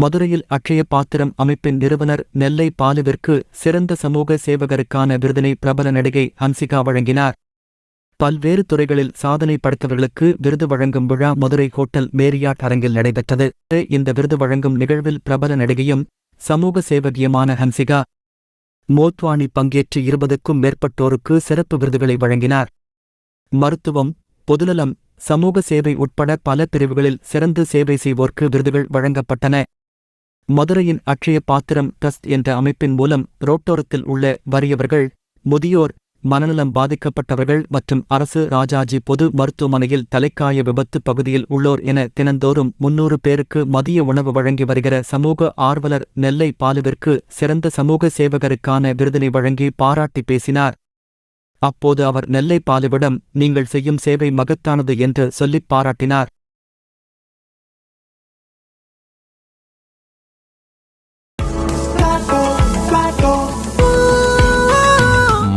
மதுரையில் அக்ஷய பாத்திரம் அமைப்பின் நிறுவனர் நெல்லை பாலுவிற்கு சிறந்த சமூக சேவகருக்கான விருதினை பிரபல நடிகை ஹன்சிகா வழங்கினார். பல்வேறு துறைகளில் சாதனை படைத்தவர்களுக்கு விருது வழங்கும் விழா மதுரை ஹோட்டல் மேரியாட் அரங்கில் நடைபெற்றது. இந்த விருது வழங்கும் நிகழ்வில் பிரபல நடிகையும் சமூக சேவகியுமான ஹன்சிகா மோத்வானி பங்கேற்று இருபதுக்கும் மேற்பட்டோருக்கு சிறப்பு விருதுகளை வழங்கினார். மருத்துவம் பொதுநலம் சமூக சேவை உட்பட பல பிரிவுகளில் சிறந்து சேவை செய்வோர்க்கு விருதுகள் வழங்கப்பட்டன. மதுரையின் அக்ஷய பாத்திரம் ட்ரஸ்ட் என்ற அமைப்பின் மூலம் ரோட்டோரத்தில் உள்ள வறியவர்கள் முதியோர் மனநலம் பாதிக்கப்பட்டவர்கள் மற்றும் அரசு ராஜாஜி பொது மருத்துவமனையில் தலைக்காய விபத்து பகுதியில் உள்ளோர் என தினந்தோறும் முன்னூறு பேருக்கு மதிய உணவு வழங்கி வருகிற சமூக ஆர்வலர் நெல்லை பாலுவிற்கு சிறந்த சமூக சேவகருக்கான விருதினை வழங்கி பாராட்டி பேசினார். அப்போது அவர் நெல்லை பாலுவிடம் நீங்கள் செய்யும் சேவை மகத்தானது என்று சொல்லிப் பாராட்டினார்.